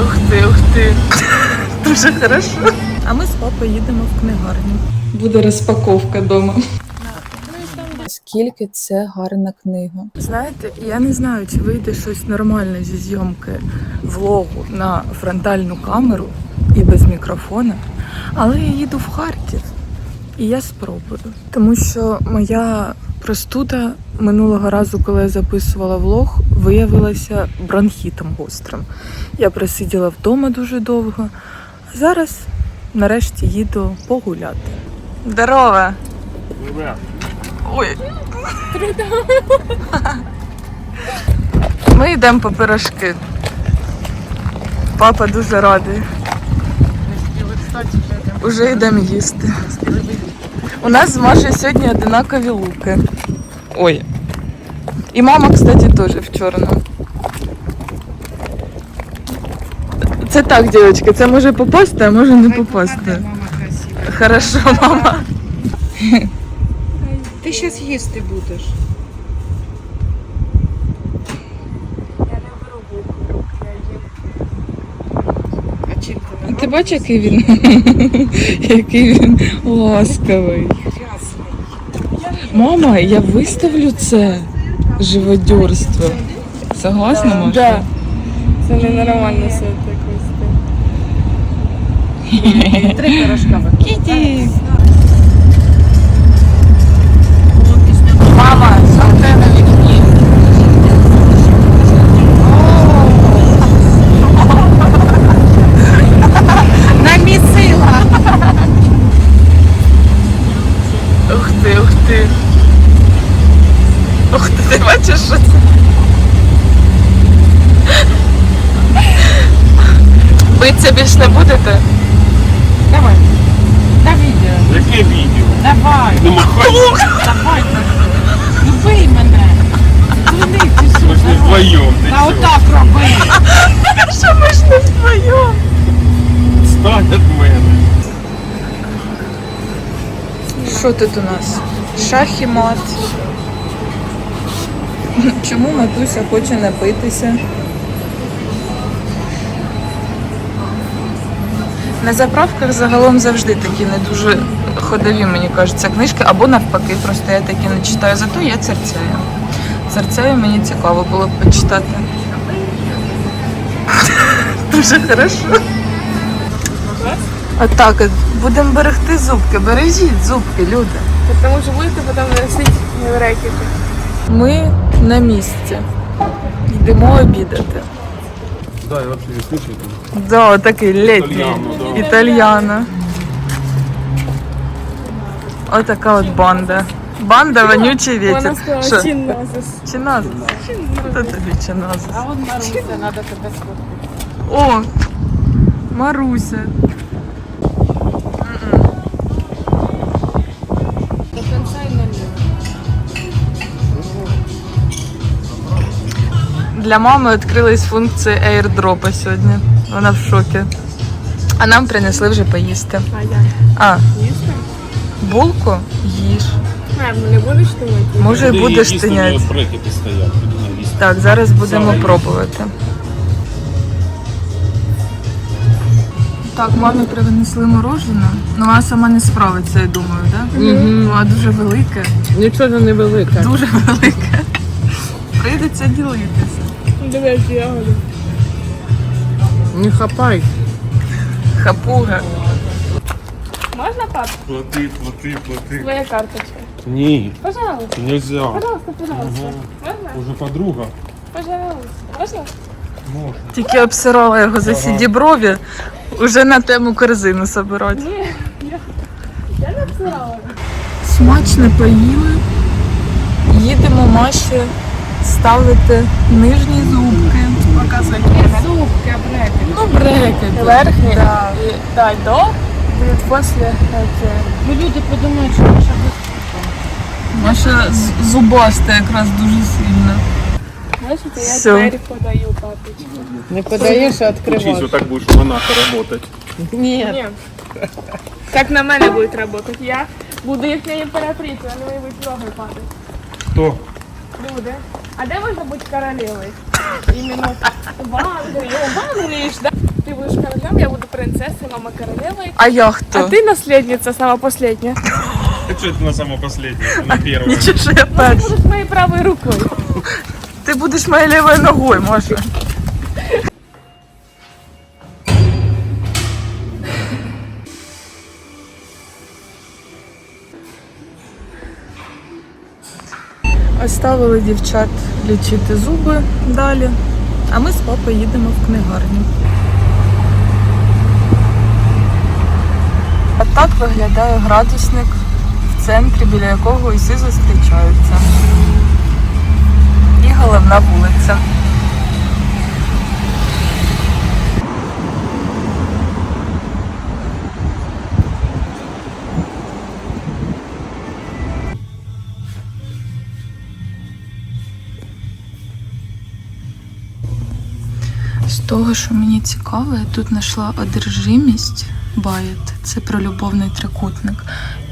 Ух ти, ух ти. Дуже хорошо. А ми з папою їдемо в книгарню. Буде розпаковка вдома. Скільки це гарна книга. Знаєте, я не знаю, чи вийде щось нормальне зі зйомки влогу на фронтальну камеру і без мікрофона, але я їду в Харків і я спробую. Тому що моя простуда минулого разу, коли я записувала влог, виявилася бронхітом гострим. Я просиділа вдома дуже довго, а зараз нарешті їду погуляти. Здорово! Ой. Ми йдемо по пирожки. Папа дуже радий. Уже йдемо їсти. У нас з Машею сьогодні одинакові луки. Ой. І мама, кстати, теж в чорному. Це так, дівчатки, це може попасти, а може не попасти. Мама красива. Хорошо, мама. Ти зараз їсти будеш. А чим ти бачиш, який він? який він ласковий. Мама, я виставлю це живодерство. Согласна, Маша? Да. Це ненормально все так Три пирожка Кіті. Мама, що в тебе на вікні? Намісила. Ух ти, ух ти. Ух ти, ти бачиш, що це? Биться більш не будете? Давай. На відео. Яке відео? Давай. Не махай, Давай. Ну бий мене. Дзвони, ти що? ми ж не давай. вдвоєм. Та що? отак роби. Що ми ж не вдвоєм? Стань від мене. Що тут у нас? Шах і мат. Чому матуся хоче напитися? На заправках загалом завжди такі не дуже ходові, мені кажуться, книжки, або навпаки, просто я такі не читаю. Зато я церцею. Церцею мені цікаво було б почитати. Дуже хорошо. Отак от. Будемо берегти зубки. Бережіть зубки, люди. Тому що будете потім носити рекети. Ми на місці. Йдемо обідати. Да, я вообще не слышу. Да, такий літній. Італьяно, да. Отака от банда. Банда вонючий Вона ветер. сказала Що? чиназис. Чиназис? Хто тобі чиназис? А от Маруся, треба тебе сфоткати. О! Маруся. Для мами відкрились функції airdropа сьогодні. Вона в шокі. А нам принесли вже поїсти. А я А, їсти? булку їж. А, ну не будеш думати? Може, Куди будеш тиняти. стоять. Їсти. Так, зараз будемо Саме. пробувати. Так, мамі принесли морожене. Ну, вона сама не справиться, я думаю, так? Да? Вона дуже велике. Нічого не велике. Дуже велике. Прийдеться ділитися. Дивись, ягоди. Не хапай. Хапуга. Можна, пап? Плати, плати, плати. Твоя карточка. Ні, Пожалуйста, нельзя. пожалуйста, пожалуйста. Можна? Уже подруга. Пожалуйста. Можна? Можна. Тільки обсирала його за сіді брові, уже на тему корзину собирати. Ні, я, я не обсирала. Смачно поїли. Їдемо Маші ставити нижні зубки. Показуй. Зубки, а брекети. Ну, брекети. Верхні? Да. І дай до. Будет после. эти. Ну люди подумають, що наша Маша з- зубаста якраз дуже сильно. Бачите, я Всё. двері подаю, папочку. Не подаєш, а Учись, відкриваєш. отак будеш в монако работать. Ні. Ні. Так на мене буде работать. Я буду їхньою імператрицею, вони будуть ноги падати. Хто? Люди. А де можна бути королевою? Іменно в Англії. В Англії будеш, да? Ти будеш королем, я буду принцессой, мама королевой. А я хто? А ты наследница, самая последняя. Что это на само последнее, на первое? Нічого, що я Ты перша. будешь моей правой рукой. Ти будеш моєю лівою ногою, Маша. Оставили дівчат лічити зуби далі, а ми з папою їдемо в книгарню. А так виглядає градусник в центрі, біля якого усі зустрічаються. Що мені цікаво, я тут знайшла одержимість Байет. Це про любовний трикутник.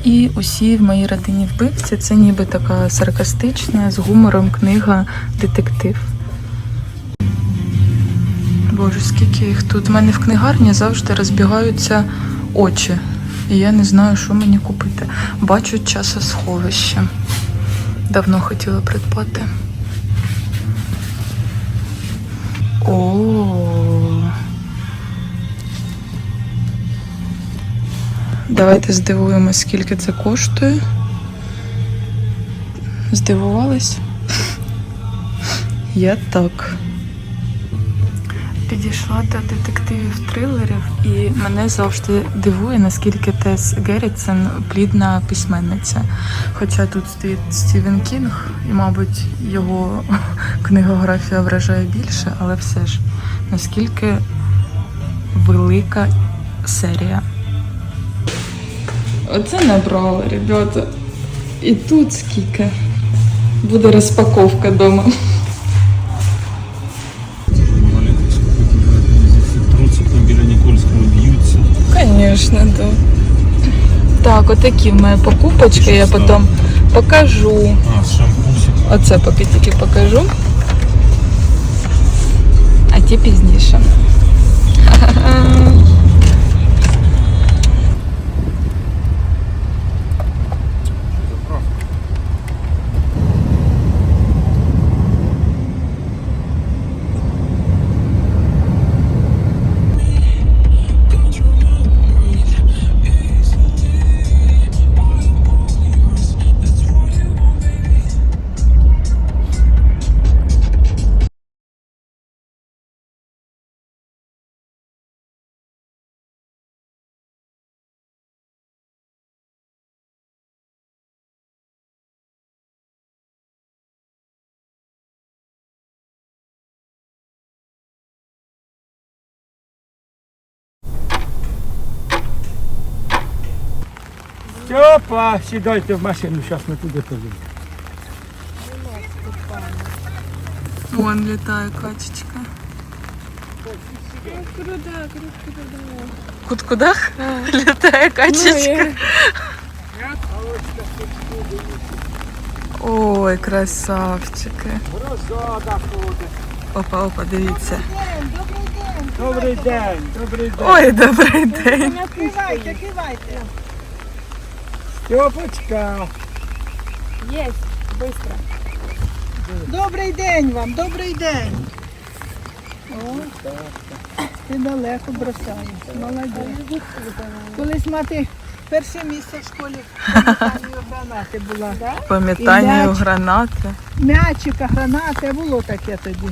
І усі в моїй родині вбивці це ніби така саркастична, з гумором книга детектив. Боже, скільки їх тут. У мене в книгарні завжди розбігаються очі. І я не знаю, що мені купити. Бачу часосховище. Давно хотіла придбати. О. Давайте здивуємо, скільки це коштує. Здивувались? Я так. Підійшла до детективів трилерів, і мене завжди дивує, наскільки Тес Геррітсен плідна письменниця. Хоча тут стоїть Стівен Кінг, і, мабуть, його книгографія вражає більше, але все ж наскільки велика серія. Оце набрала, ребята. І тут скільки. Буде розпаковка вдома. Трутся там біля Никольского бьются. Конечно, да. Так, отакі в мене покупочки, я потім покажу. А, с шампусик. Оце поки тільки покажу. А ті пізніше. Степа, сідайте в машину, зараз ми туди поїдемо. Вон літає качечка. Куд-кудах? Літає качечка. Ой, красавчики. Ходить. Опа, опа, дивіться. Добрий день, добрий день. Ой, добрий день. Кивайте, кивайте. Степочка. Есть, быстро. Добрий день вам, добрий день. О, ти далеко бросаєш. Молодець. Колись мати перше місце в школі пам'ятаю гранати була. Пам'ятання І гранати. М'ячика, гранати, було таке тоді.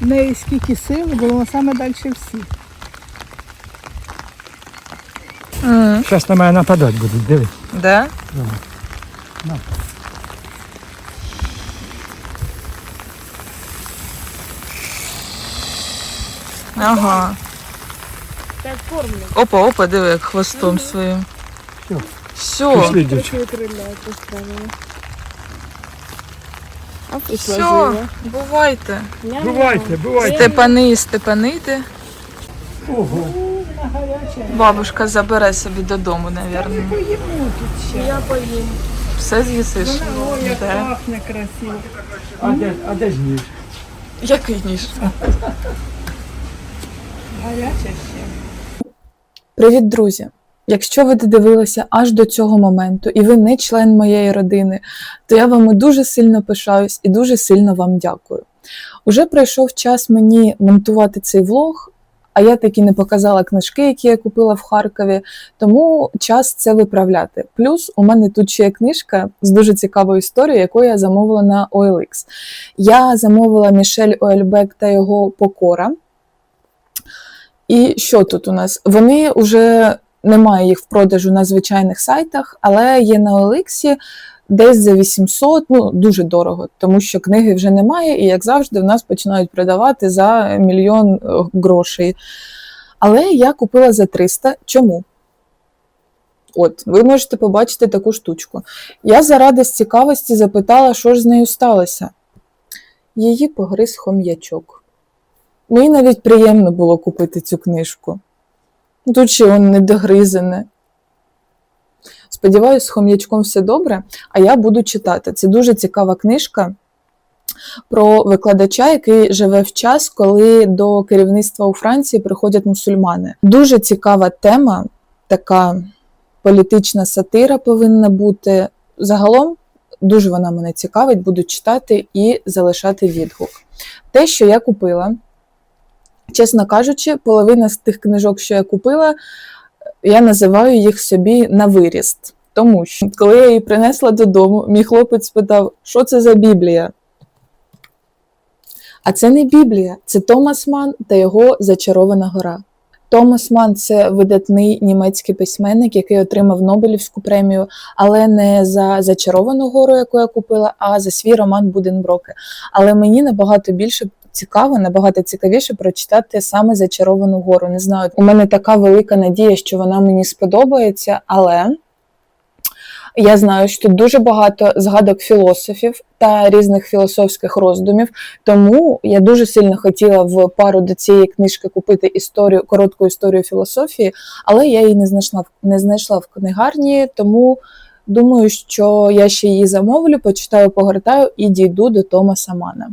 В неї скільки сили було, вона саме далі всіх. Зараз на мене нападати будуть, диви. Да? На. Ага. Так кормлю. Опа, опа, диви, як хвостом своїм. Всё. Все. Пішли, дівчата. Красиво крыляет, поставила. А пришла Все, бувайте. Бувайте, бувайте. Степани і Степаниди. Ого. Бабушка забере собі додому, напевно. Поїмо тут ще. Я поем. Все з'їсиш? Ой, як пахне красиво. А де, а де ж ніж? Який ніж? Гаряче ще. Привіт, друзі! Якщо ви додивилися аж до цього моменту і ви не член моєї родини, то я вами дуже сильно пишаюсь і дуже сильно вам дякую. Уже прийшов час мені монтувати цей влог, а я таки не показала книжки, які я купила в Харкові, тому час це виправляти. Плюс у мене тут ще є книжка з дуже цікавою історією, яку я замовила на OLX. Я замовила Мішель Оельбек та його Покора. І що тут у нас? Вони вже немає їх в продажу на звичайних сайтах, але є на OLX десь за 800, ну дуже дорого, тому що книги вже немає, і як завжди, в нас починають продавати за мільйон е, грошей. Але я купила за 300. Чому? От, ви можете побачити таку штучку. Я заради з цікавості запитала, що ж з нею сталося. Її погриз хом'ячок. Мені навіть приємно було купити цю книжку. Тут ще он недогризене. Сподіваюсь, з хом'ячком все добре, а я буду читати. Це дуже цікава книжка про викладача, який живе в час, коли до керівництва у Франції приходять мусульмани. Дуже цікава тема, така політична сатира повинна бути. Загалом дуже вона мене цікавить, буду читати і залишати відгук. Те, що я купила, чесно кажучи, половина з тих книжок, що я купила, я називаю їх собі на виріст. Тому що, коли я її принесла додому, мій хлопець спитав, що це за Біблія? А це не Біблія, це Томас Ман та його Зачарована гора. Томас Ман це видатний німецький письменник, який отримав Нобелівську премію, але не за Зачаровану гору, яку я купила, а за свій роман Буденброки. Але мені набагато більше цікаво, набагато цікавіше прочитати саме Зачаровану гору. Не знаю, у мене така велика надія, що вона мені сподобається, але. Я знаю, що тут дуже багато згадок філософів та різних філософських роздумів, тому я дуже сильно хотіла в пару до цієї книжки купити історію, коротку історію філософії, але я її не знайшла не знайшла в книгарні, тому думаю, що я ще її замовлю, почитаю, погортаю і дійду до Томаса Мана.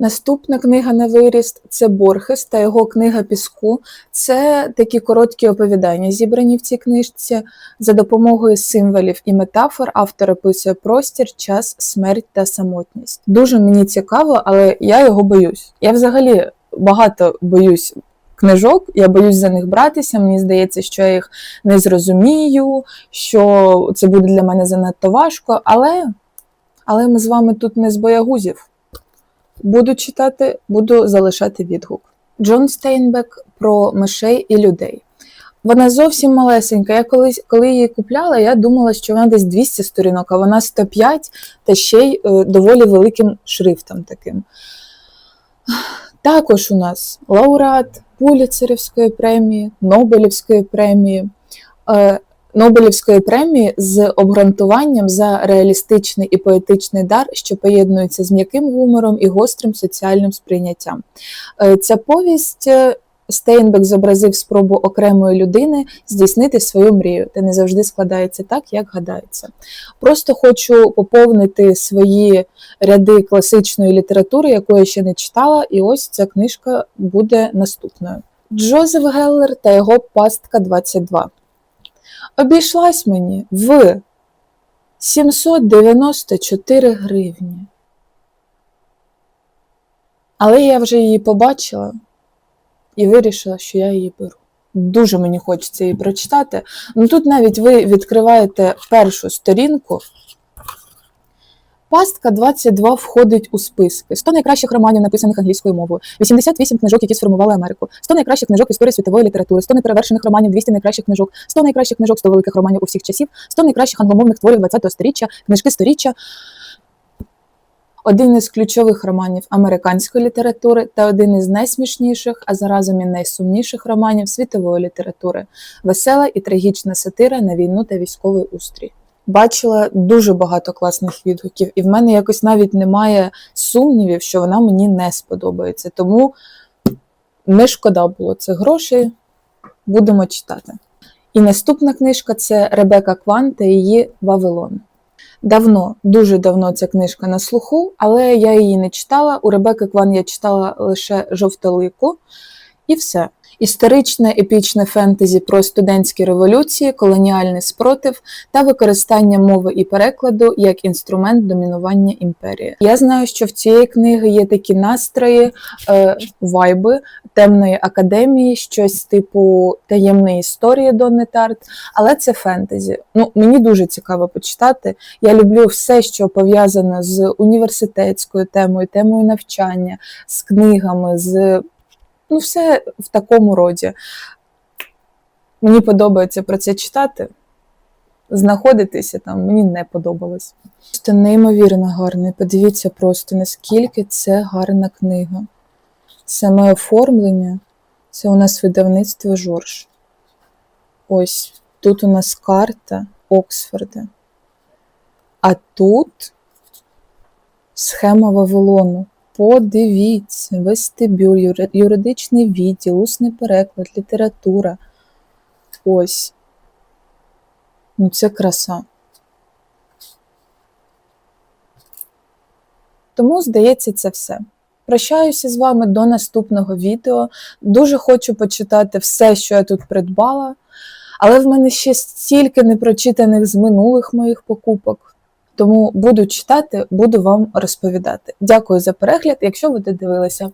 Наступна книга на виріст це Борхес та його книга Піску. Це такі короткі оповідання, зібрані в цій книжці. За допомогою символів і метафор автор описує простір, час, смерть та самотність. Дуже мені цікаво, але я його боюсь. Я взагалі багато боюсь книжок, я боюсь за них братися. Мені здається, що я їх не зрозумію, що це буде для мене занадто важко. Але, але ми з вами тут не з боягузів. Буду читати, буду залишати відгук. Джон Стейнбек про мишей і людей. Вона зовсім малесенька. Я колись, коли її купляла, я думала, що вона десь 200 сторінок, а вона 105 та ще й е, доволі великим шрифтом таким. Також у нас лауреат Пуліцерівської премії, Нобелівської премії, е, Нобелівської премії з обґрунтуванням за реалістичний і поетичний дар, що поєднується з м'яким гумором і гострим соціальним сприйняттям. Е, Ця повість е, Стейнбек зобразив спробу окремої людини здійснити свою мрію, та не завжди складається так, як гадається. Просто хочу поповнити свої ряди класичної літератури, яку я ще не читала, і ось ця книжка буде наступною. Джозеф Геллер та його пастка 22. Обійшлась мені в 794 гривні. Але я вже її побачила і вирішила, що я її беру. Дуже мені хочеться її прочитати. Ну тут навіть ви відкриваєте першу сторінку. Пастка 22 входить у списки. 100 найкращих романів, написаних англійською мовою, 88 книжок, які сформували Америку, 100 найкращих книжок історії світової літератури, 100 неперевершених романів, 200 найкращих книжок, 100 найкращих книжок, 100 великих романів усіх часів, 100 найкращих англомовних творів 20-го сторіччя, книжки сторіччя. Один із ключових романів американської літератури та один із найсмішніших, а заразом і найсумніших романів світової літератури весела і трагічна сатира на війну та військовий устрій. Бачила дуже багато класних відгуків, і в мене якось навіть немає сумнівів, що вона мені не сподобається. Тому не шкода було цих грошей. Будемо читати. І наступна книжка це Ребека Кван та її Вавилон. Давно, дуже давно ця книжка на слуху, але я її не читала. У Ребеки Кван я читала лише жовтолику. І все. Історичне епічне фентезі про студентські революції, колоніальний спротив та використання мови і перекладу як інструмент домінування імперії. Я знаю, що в цієї книги є такі настрої, е, вайби темної академії, щось типу таємної історії Донни Тарт, але це фентезі. Ну мені дуже цікаво почитати. Я люблю все, що пов'язане з університетською темою, темою навчання, з книгами, з ну, все в такому роді. Мені подобається про це читати. Знаходитися там мені не подобалось. Це неймовірно гарне. Подивіться просто, наскільки це гарна книга. Саме оформлення це у нас видавництво Жорж. Ось тут у нас карта Оксфорда. А тут схема Вавилону. Подивіться, вестибюль, юридичний відділ, усний переклад, література. Ось. Ну, це краса. Тому, здається, це все. Прощаюся з вами до наступного відео. Дуже хочу почитати все, що я тут придбала, але в мене ще стільки непрочитаних з минулих моїх покупок. Тому буду читати, буду вам розповідати. Дякую за перегляд, якщо ви додивилися.